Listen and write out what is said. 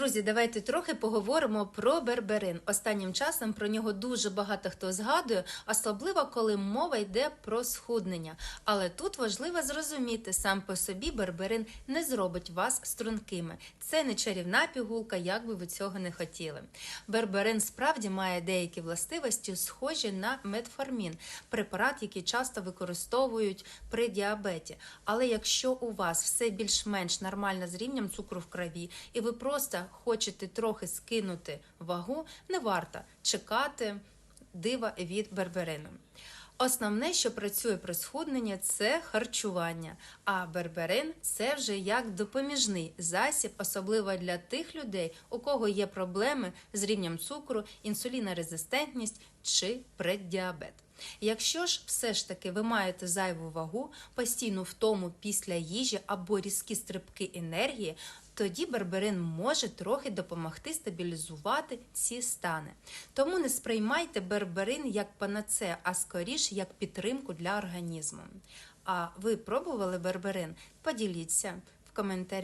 Друзі, давайте трохи поговоримо про берберин. Останнім часом про нього дуже багато хто згадує, особливо коли мова йде про схуднення. Але тут важливо зрозуміти, сам по собі берберин не зробить вас стрункими. Це не чарівна пігулка, як би ви цього не хотіли. Берберин справді має деякі властивості, схожі на метформін, препарат, який часто використовують при діабеті. Але якщо у вас все більш-менш нормально з рівнем цукру в крові, і ви просто хочете трохи скинути вагу, не варто чекати дива від берберину. Основне, що працює при схудненні, це харчування. А берберин це вже як допоміжний засіб, особливо для тих людей, у кого є проблеми з рівнем цукру, інсулінорезистентність чи преддіабет. Якщо ж все ж таки ви маєте зайву вагу, постійну втому після їжі або різкі стрибки енергії, тоді берберин може трохи допомогти стабілізувати ці стани. Тому не сприймайте берберин як панацея, а скоріш як підтримку для організму. А ви пробували берберин? Поділіться в коментарях.